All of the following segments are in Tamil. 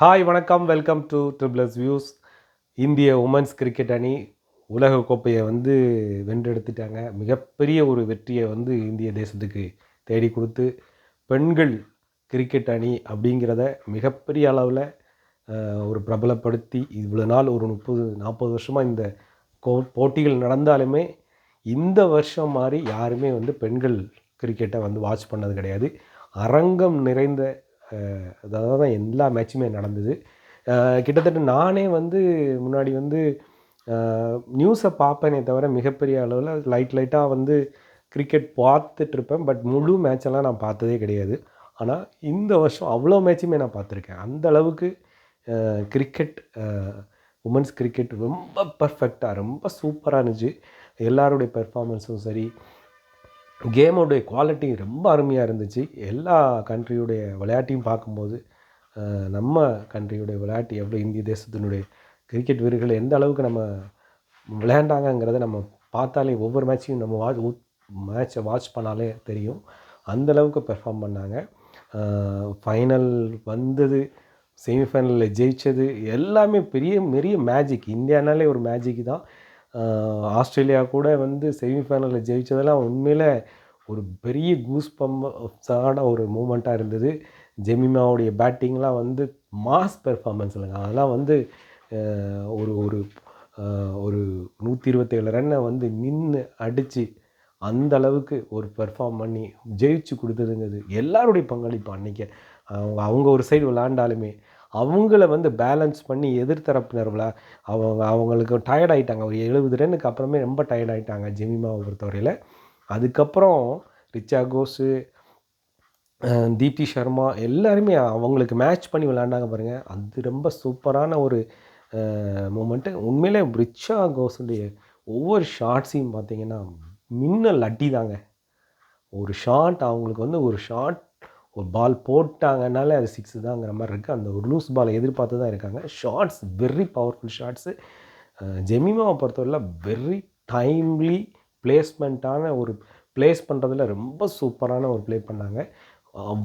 ஹாய் வணக்கம். வெல்கம் டு ட்ரிபிள்ஸ் வியூஸ் இந்திய உமன்ஸ் கிரிக்கெட் அணி உலக கோப்பையை வந்து வென்றெடுத்துட்டாங்க. மிகப்பெரிய ஒரு வெற்றியை வந்து இந்திய தேசத்துக்கு தேடி கொடுத்து பெண்கள் கிரிக்கெட் அணி அப்படிங்கிறத மிகப்பெரிய அளவில் ஒரு பிரபலப்படுத்தி இவ்வளோ நாள் ஒரு முப்பது நாற்பது வருஷமாக இந்த கோ போட்டிகள் நடந்தாலுமே இந்த வருஷம் மாதிரி யாருமே வந்து பெண்கள் கிரிக்கெட்டை வந்து வாட்ச் பண்ணது கிடையாது. அரங்கம் நிறைந்த அதாவது தான் எல்லா மேட்சுமே நடந்தது. கிட்டத்தட்ட நானே வந்து முன்னாடி வந்து நியூஸை பார்ப்பேனே தவிர மிகப்பெரிய அளவில் லைட் லைட்டாக வந்து கிரிக்கெட் பார்த்துட்டு இருப்பேன் பட் முழு மேட்செல்லாம் நான் பார்த்ததே கிடையாது. ஆனால் இந்த வருஷம் அவ்வளோ மேட்சுமே நான் பார்த்துருக்கேன். அந்த அளவுக்கு கிரிக்கெட் உமன்ஸ் கிரிக்கெட் ரொம்ப பர்ஃபெக்டாக ரொம்ப சூப்பராக இருந்துச்சு. எல்லாருடைய பெர்ஃபார்மன்ஸும் சரி கேமோடைய குவாலிட்டி ரொம்ப அருமையாக இருந்துச்சு. எல்லா கண்ட்ரியுடைய விளையாட்டையும் பார்க்கும்போது நம்ம கண்ட்ரியுடைய விளையாட்டு எவ்வளோ இந்திய தேசத்தினுடைய கிரிக்கெட் வீரர்கள் எந்த அளவுக்கு நம்ம விளையாண்டாங்கங்கிறத நம்ம பார்த்தாலே ஒவ்வொரு மேட்சையும் நம்ம வா மேட்சை வாட்ச் பண்ணாலே தெரியும். அந்த அளவுக்கு பெர்ஃபார்ம் பண்ணாங்க. ஃபைனல் வந்தது செமிஃபைனலில் ஜெயித்தது எல்லாமே பெரிய பெரிய மேஜிக். இந்தியானாலே ஒரு மேஜிக் தான். ஆஸ்திரேலியா கூட வந்து செமிஃபைனலில் ஜெயித்ததெல்லாம் உண்மையில் ஒரு பெரிய கூஸ் பம்ஸான ஒரு மூமெண்ட்டாக இருந்தது. ஜெமிமாவுடைய பேட்டிங்லாம் வந்து மாஸ் பெர்ஃபார்மன்ஸ் இல்லைங்க அதெல்லாம் வந்து ஒரு ஒரு ஒரு நூற்றி இருபத்தேழு ரன்னை வந்து நின்று அடித்து அந்த அளவுக்கு ஒரு பெர்ஃபார்ம் பண்ணி ஜெயிச்சு கொடுத்ததுங்கிறது எல்லாருடைய பங்களிப்பு அன்றைக்கி அவங்க அவங்க ஒரு சைடு விளாண்டாலுமே அவங்கள வந்து பேலன்ஸ் பண்ணி எதிர்த்தரப்பினர் அவங்க அவங்களுக்கு டயர்ட் ஆகிட்டாங்க ஒரு எழுபது ரன்னுக்கு அப்புறமே ரொம்ப டயர்ட் ஆகிட்டாங்க ஜெமிமாவை பொறுத்தவரையில். அதுக்கப்புறம் ரிச்சா கோஸு தீப்தி சர்மா எல்லாருமே அவங்களுக்கு மேட்ச் பண்ணி விளாண்டாங்க பாருங்கள் அது ரொம்ப சூப்பரான ஒரு மூமெண்ட்டு உண்மையிலே ரிச்சா கோஸுடைய ஒவ்வொரு ஷாட்ஸையும் பார்த்தீங்கன்னா மின்னல் அட்டி தாங்க ஒரு ஷாட் அவங்களுக்கு வந்து ஒரு ஷாட் ஒரு பால் போட்டாங்கனாலே அது சிக்ஸ் தாங்கிற மாதிரி இருக்குது அந்த ஒரு லூஸ் பாலை எதிர்பார்த்து தான் இருக்காங்க. ஷார்ட்ஸ் வெரி பவர்ஃபுல் ஷார்ட்ஸு ஜெமிமாவை பொறுத்தவரையில் வெரி டைம்லி பிளேஸ்மெண்ட்டான ஒரு ப்ளேஸ் பண்ணுறதுல ரொம்ப சூப்பரான ஒரு ப்ளே பண்ணாங்க.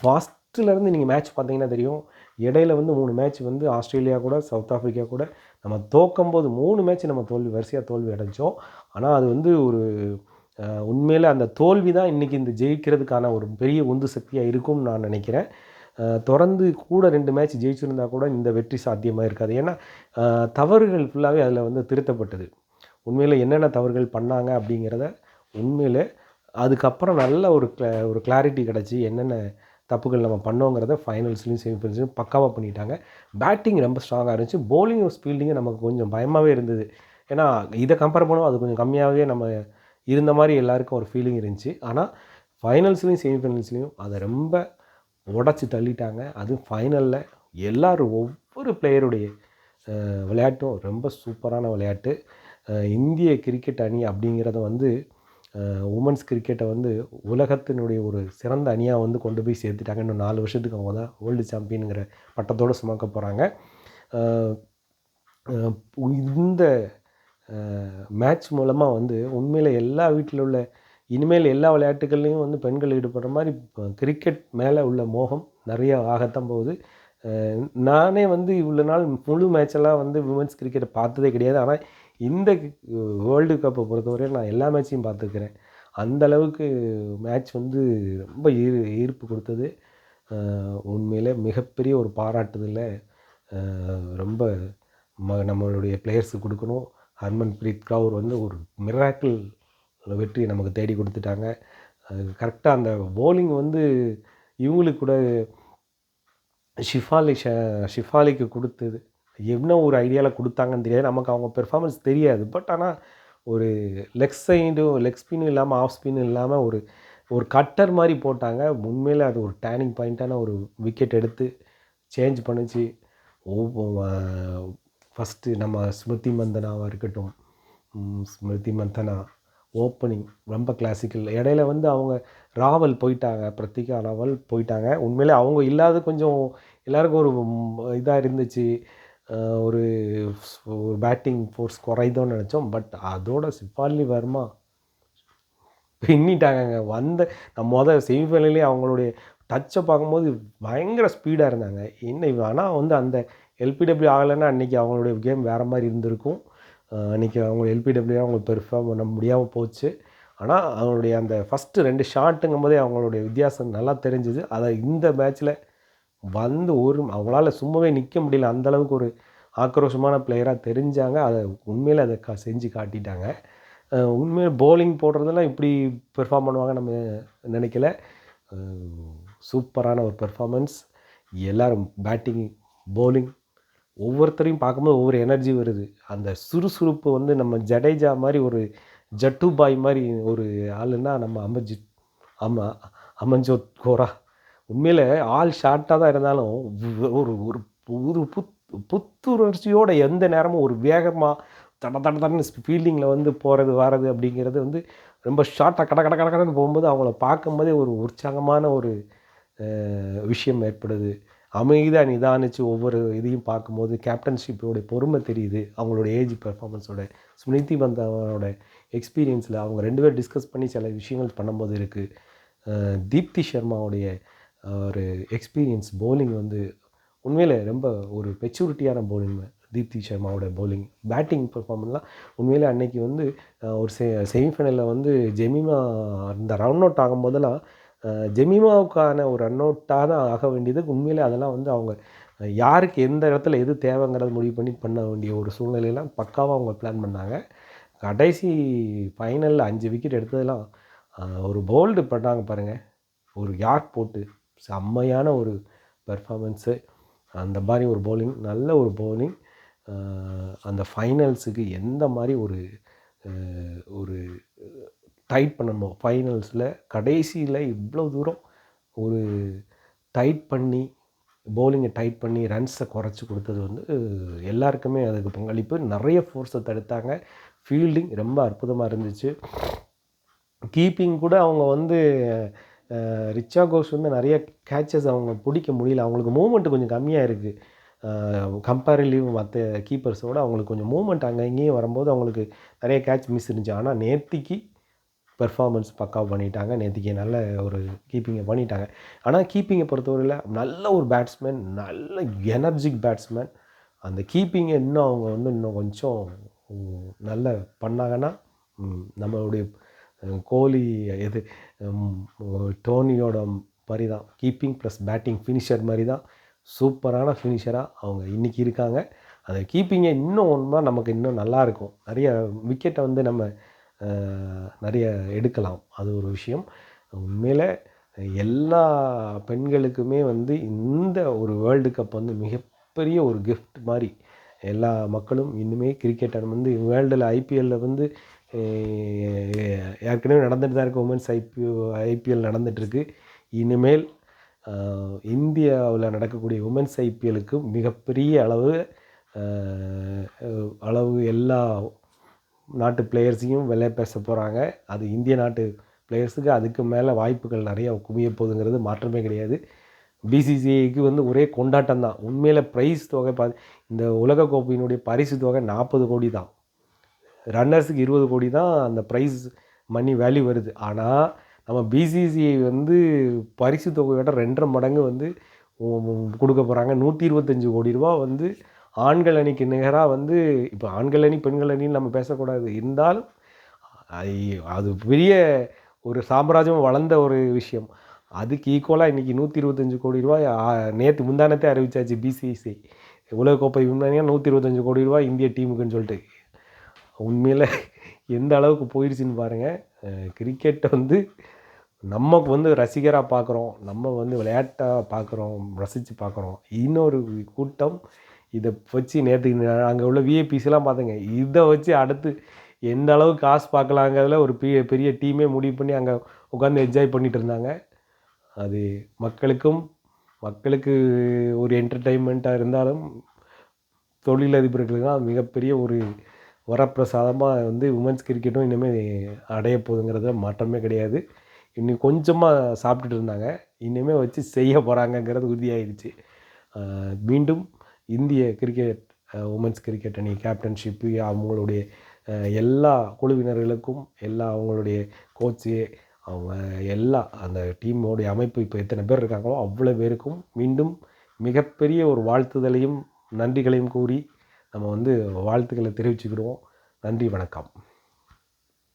ஃபஸ்ட்டுலேருந்து நீங்கள் மேட்ச் பார்த்தீங்கன்னா தெரியும். இடையில வந்து மூணு மேட்ச் வந்து ஆஸ்திரேலியா கூட சவுத் ஆஃப்ரிக்கா கூட நம்ம தோக்கும்போது மூணு மேட்ச் நம்ம தோல்வி வரிசையாக தோல்வி அடைஞ்சோம். ஆனால் அது வந்து ஒரு உண்மையில் அந்த தோல்வி தான் இன்றைக்கி இந்த ஜெயிக்கிறதுக்கான ஒரு பெரிய உந்து சக்தியாக இருக்கும்னு நான் நினைக்கிறேன். தொடர்ந்து கூட ரெண்டு மேட்ச் ஜெயிச்சிருந்தா கூட இந்த வெற்றி சாத்தியமாக இருக்காது. ஏன்னா தவறுகள் ஃபுல்லாகவே அதில் வந்து திருத்தப்பட்டது. உண்மையில் என்னென்ன தவறுகள் பண்ணாங்க அப்படிங்கிறத உண்மையில் அதுக்கப்புறம் நல்ல ஒரு cla- ஒரு கிளாரிட்டி கிடச்சி என்னென்ன தப்புகள் நம்ம பண்ணோங்கிறத ஃபைனல்ஸ்லையும் செமிஃபைனல்ஸ்லையும் பக்காவாக பண்ணிட்டாங்க. பேட்டிங் ரொம்ப ஸ்ட்ராங்காக இருந்துச்சு. போலிங் ஃபீல்டிங்கும் நமக்கு கொஞ்சம் பயமாகவே இருந்தது. ஏன்னா இதை கம்பேர் பண்ணுவோம் அது கொஞ்சம் கம்மியாகவே நம்ம இருந்த மாதிரி எல்லாருக்கும் ஒரு ஃபீலிங் இருந்துச்சு. ஆனால் ஃபைனல்ஸ்லையும் செமிஃபைனல்ஸ்லேயும் அதை ரொம்ப உடச்சி தள்ளிட்டாங்க. அது ஃபைனலில் எல்லோரும் ஒவ்வொரு பிளேயருடைய விளையாட்டும் ரொம்ப சூப்பரான விளையாட்டு. இந்திய கிரிக்கெட் அணி அப்படிங்கிறத வந்து உமன்ஸ் கிரிக்கெட்டை வந்து உலகத்தினுடைய ஒரு சிறந்த அணியாக வந்து கொண்டு போய் சேர்த்துட்டாங்க. இன்னும் நாலு வருஷத்துக்கு அவங்க தான் வேர்ல்டு சாம்பியனுங்கிற பட்டத்தோடு சுமக்க போகிறாங்க இந்த மேட்ச் மூலமாக வந்து உண்மையில் எல்லா வீட்டில் உள்ள இனிமேல் எல்லா விளையாட்டுகள்லையும் வந்து பெண்கள் ஈடுபடுற மாதிரி கிரிக்கெட் மேலே உள்ள மோகம் நிறைய ஆகத்தான் போகுது. நானே வந்து இவ்வளோ நாள் முழு மேட்செல்லாம் வந்து விமன்ஸ் கிரிக்கெட்டை பார்த்ததே கிடையாது. ஆனால் இந்த வேர்ல்டு கப்பை பொறுத்தவரை நான் எல்லா மேட்சையும் பார்த்துருக்குறேன். அந்த அளவுக்கு மேட்ச் வந்து ரொம்ப ஈர் ஈர்ப்பு கொடுத்தது. உண்மையில் மிகப்பெரிய ஒரு பாராட்டுதலை. ரொம்ப ம நம்மளுடைய பிளேயர்ஸுக்கு கொடுக்கணும். ஹர்மன் பிரீத் கவுர் வந்து ஒரு மிராக்கிள் வெற்றி நமக்கு தேடி கொடுத்துட்டாங்க. கரெக்டாக அந்த போலிங் வந்து இவங்களுக்கு கூட ஷிஃபாலி ஷிஃபாலிக்கு கொடுத்தது. என்ன ஒரு ஐடியாவில் கொடுத்தாங்கன்னு தெரியாது. நமக்கு அவங்க பெர்ஃபார்மன்ஸ் தெரியாது. பட் ஆனால் ஒரு லெக் சைடும் லெக் ஸ்பின்னும் இல்லாமல் ஆஃப் ஸ்பின்னும் இல்லாமல் ஒரு ஒரு கட்டர் மாதிரி போட்டாங்க. உண்மையில் அது ஒரு டேர்னிங் பாயிண்ட்டான ஒரு விக்கெட் எடுத்து சேஞ்ச் பண்ணுச்சு. ஃபஸ்ட்டு நம்ம ஸ்மிருதி மந்தனாவாக இருக்கட்டும் ஸ்மிருதி மந்தனா ஓப்பனிங் ரொம்ப கிளாசிக்கல் இடையில வந்து அவங்க ராவல் போயிட்டாங்க பிரத்திகா ராவல் போயிட்டாங்க. உண்மையிலே அவங்க இல்லாத கொஞ்சம் எல்லாருக்கும் ஒரு இதாக இருந்துச்சு. ஒரு ஒரு பேட்டிங் ஃபோர்ஸ் குறைதோன்னு நினச்சோம். பட் அதோட சிப்பாலி வர்மா பின்னிட்டாங்கங்க. வந்த நம்ம மொதல் செமிஃபைனல்லே அவங்களுடைய டச்சை பார்க்கும்போது பயங்கர ஸ்பீடாக இருந்தாங்க. என்ன ஆனால் வந்து அந்த எல்பிடபிள்யூ ஆகலைன்னா அன்றைக்கி அவங்களுடைய கேம் வேறு மாதிரி இருந்திருக்கும். அன்றைக்கி அவங்க எல்பிடபிள்யூ அவங்க பெர்ஃபார்ம் பண்ண முடியாமல் போச்சு. ஆனால் அவங்களுடைய அந்த ஃபஸ்ட்டு ரெண்டு ஷாட்டுங்கும் போதே அவங்களுடைய வித்தியாசம் நல்லா தெரிஞ்சுது. அதை இந்த மேட்ச்சில் வந்து ஒரு அவங்களால சும்மாவே நிற்க முடியல. அந்த அளவுக்கு ஒரு ஆக்ரோஷமான பிளேயராக தெரிஞ்சாங்க. அதை உண்மையில் அதை கா செஞ்சு காட்டிட்டாங்க. உண்மையில் போலிங் போடுறதெல்லாம் இப்படி பெர்ஃபார்ம் பண்ணுவாங்க நம்ம நினைக்கல. சூப்பரான ஒரு பெர்ஃபார்மன்ஸ் எல்லோரும் பேட்டிங் போலிங் ஒவ்வொருத்தரையும் பார்க்கும்போது ஒவ்வொரு எனர்ஜி வருது. அந்த சுறுசுறுப்பு வந்து நம்ம ஜடேஜா மாதிரி ஒரு ஜட்டு பாய் மாதிரி ஒரு ஆளுன்னா நம்ம அமர்ஜித் ஆமாம் அமைஞ்சோ கோரா. உண்மையில் ஆள் ஷார்ட்டாக தான் இருந்தாலும் ஒரு ஒரு ஒரு புத் புத்துணர்ச்சியோட எந்த நேரமும் ஒரு வேகமாக தட தட தடன்னு ஃபீல்டிங்கில் வந்து போகிறது வர்றது அப்படிங்கிறது வந்து ரொம்ப ஷார்ட்டாக கட கட கட கடன்னு போகும்போது அவங்கள பார்க்கும்போதே ஒரு உற்சாகமான ஒரு விஷயம் ஏற்படுது. அமைதியாக நிதானித்து ஒவ்வொரு இதையும் பார்க்கும்போது கேப்டன்ஷிப்போட பொறுமை தெரியுது. அவங்களோட ஏஜ் பெர்ஃபார்மன்ஸோட ஸ்மிருதி பந்தனோட எக்ஸ்பீரியன்ஸில் அவங்க ரெண்டு பேர் டிஸ்கஸ் பண்ணி சில விஷயங்கள் பண்ணும்போது இருக்குது தீப்தி சர்மாவுடைய ஒரு எக்ஸ்பீரியன்ஸ் பவுலிங் வந்து உண்மையில் ரொம்ப ஒரு மெச்சூரிட்டியான bowling தீப்தி சர்மாவோட பவுலிங் பேட்டிங் பெர்ஃபார்மன்ஸ்லாம் உண்மையிலே அன்னைக்கு வந்து ஒரு செ செமிஃபைனலில் வந்து ஜெமிமா அந்த ரவுண்ட் அவுட் ஆகும்போதெல்லாம் ஜெமிமாவுக்கான ஒரு ரன்அவுட்டாக தான் ஆக வேண்டியது உண்மையிலே அதெல்லாம் வந்து அவங்க யாருக்கு எந்த இடத்துல எது தேவைங்கிறத முடிவு பண்ணி பண்ண வேண்டிய ஒரு சூழ்நிலையெல்லாம் பக்காவாக அவங்க பிளான் பண்ணாங்க. கடைசி ஃபைனலில் அஞ்சு விக்கெட் எடுத்ததெல்லாம் ஒரு போல்டு பண்ணாங்க பாருங்கள் ஒரு யார்க் போட்டு செம்மையான ஒரு பெர்ஃபார்மன்ஸு அந்த மாதிரி ஒரு பவுலிங் நல்ல ஒரு பவுலிங் அந்த ஃபைனல்ஸுக்கு எந்த மாதிரி ஒரு ஒரு டைட் பண்ணணும். ஃபைனல்ஸில் கடைசியில் இவ்வளோ தூரம் ஒரு டைட் பண்ணி பவுலிங்கை டைட் பண்ணி ரன்ஸை குறைச்சி கொடுத்தது வந்து எல்லாருக்குமே அதுக்கு பங்களிப்பு. நிறைய ஃபோர்ஸை தடுத்தாங்க. ஃபீல்டிங் ரொம்ப அற்புதமாக இருந்துச்சு. கீப்பிங் கூட அவங்க வந்து ரிச்சா கோஷ் வந்து நிறைய கேட்சஸ் அவங்க பிடிக்க முடியல. அவங்களுக்கு மூமெண்ட் கொஞ்சம் கம்மியாக இருக்குது கம்பேரிலிவ் மற்ற கீப்பர்ஸோட அவங்களுக்கு கொஞ்சம் மூமெண்ட் அங்கே இங்கேயும் வரும்போது அவங்களுக்கு நிறைய கேட்ச் மிஸ் இருந்துச்சு. ஆனால் நேர்த்திக்கு பெர்ஃபார்மன்ஸ் பக்காவாக பண்ணிட்டாங்க. நேற்றுக்கு நல்ல ஒரு கீப்பிங்கை பண்ணிட்டாங்க. ஆனால் கீப்பிங்கை பொறுத்தவரையில் நல்ல ஒரு பேட்ஸ்மேன் நல்ல எனர்ஜிக் பேட்ஸ்மேன் அந்த கீப்பிங்கை இன்னும் அவங்க வந்து இன்னும் கொஞ்சம் நல்ல பண்ணாங்கன்னா நம்மளுடைய கோலி எது டோனியோட மாதிரி தான் கீப்பிங் ப்ளஸ் பேட்டிங் ஃபினிஷர் மாதிரி தான் சூப்பரான ஃபினிஷராக அவங்க இன்றைக்கி இருக்காங்க. அந்த கீப்பிங்கை இன்னும் ஒன்றுமா நமக்கு இன்னும் நல்லா இருக்கும். நிறைய விக்கெட்டை வந்து நம்ம நிறைய எடுக்கலாம். அது ஒரு விஷயம். உண்மையில் எல்லா பெண்களுக்குமே வந்து இந்த ஒரு வேர்ல்டு கப் வந்து மிகப்பெரிய ஒரு கிஃப்ட் மாதிரி எல்லா மக்களும் இன்னுமே கிரிக்கெட்டை வந்து வேர்ல்டில் ஐபிஎல்லில் வந்து ஏற்கனவே நடந்துட்டு தான் இருக்குது உமன்ஸ் ஐபி ஐபிஎல் நடந்துகிட்ருக்கு இனிமேல் இந்தியாவில் நடக்கக்கூடிய உமன்ஸ் ஐபிஎலுக்கு மிகப்பெரிய அளவு அளவு எல்லா நாட்டு பிளேயர்ஸையும் விலை பேச போகிறாங்க அது இந்திய நாட்டு பிளேயர்ஸுக்கு அதுக்கு மேலே வாய்ப்புகள் நிறையா குவிய போகுதுங்கிறது மாற்றமே கிடையாது. பிசிசிஐக்கு வந்து ஒரே கொண்டாட்டம் தான். உண்மையில் ப்ரைஸ் தொகை பா இந்த உலகக்கோப்பையினுடைய பரிசு தொகை நாற்பது கோடி தான். ரன்னர்ஸுக்கு இருபது கோடி தான் அந்த ப்ரைஸ் மணி வேல்யூ வருது. ஆனால் நம்ம பிசிசிஐ வந்து பரிசு தொகையோட ரெண்டரை மடங்கு வந்து கொடுக்க போகிறாங்க நூற்றி இருபத்தஞ்சி கோடி ரூபா வந்து ஆண்கள் அணிக்கு நிகராக வந்து இப்போ ஆண்கள் அணி பெண்கள் அணின்னு நம்ம பேசக்கூடாது. இருந்தாலும் அது பெரிய ஒரு சாம்ராஜ்யம் வளர்ந்த ஒரு விஷயம். அதுக்கு ஈக்குவலாக இன்றைக்கி நூற்றி இருபத்தஞ்சி கோடி ரூபாய் நேற்று முந்தானத்தை அறிவிச்சாச்சு பிசிசி உலகக்கோப்பை விண்ணனியாக நூற்றி இருபத்தஞ்சி கோடி ரூபாய் இந்திய டீமுக்குன்னு சொல்லிட்டு. உண்மையில் எந்த அளவுக்கு போயிடுச்சுன்னு பாருங்கள் கிரிக்கெட்டை வந்து நமக்கு வந்து ரசிகராக பார்க்குறோம் நம்ம வந்து விளையாட்டாக பார்க்குறோம் ரசித்து பார்க்குறோம் இன்னொரு கூட்டம் இதை வச்சு நேற்று அங்கே உள்ள விஐபிஸ்லாம் பார்த்தேங்க இதை வச்சு அடுத்து எந்த அளவு காசு பார்க்கலாங்கிறதுல ஒரு பெரிய பெரிய டீமே முடிவு பண்ணி அங்கே உட்காந்து என்ஜாய் பண்ணிட்டு இருந்தாங்க. அது மக்களுக்கும் மக்களுக்கு ஒரு என்டர்டெயின்மெண்ட்டாக இருந்தாலும் தொழிலதிபர்களுக்கெல்லாம் மிகப்பெரிய ஒரு வரப்பிரசாதமாக வந்து உமன்ஸ் கிரிக்கெட்டும் இனிமேல் அடைய போகுதுங்கிறதுல மாற்றமே கிடையாது. இன்னும் கொஞ்சமாக சாப்பிட்டுட்டு இருந்தாங்க. இனிமேல் வச்சு செய்ய போகிறாங்கங்கிறது உறுதியாகிடுச்சு மீண்டும் இந்திய கிரிக்கெட் உமன்ஸ் கிரிக்கெட் அணி கேப்டன்ஷிப்பு அவங்களுடைய எல்லா குழுவினர்களுக்கும் எல்லா அவங்களுடைய கோச்சு அவங்க எல்லா அந்த டீமோடைய அமைப்பு இப்போ எத்தனை பேர் இருக்காங்களோ அவ்வளோ பேருக்கும் மீண்டும் மிகப்பெரிய ஒரு வாழ்த்துதலையும் நன்றிகளையும் கூறி நம்ம வந்து வாழ்த்துக்களை தெரிவிச்சுக்கிடுவோம். நன்றி வணக்கம்.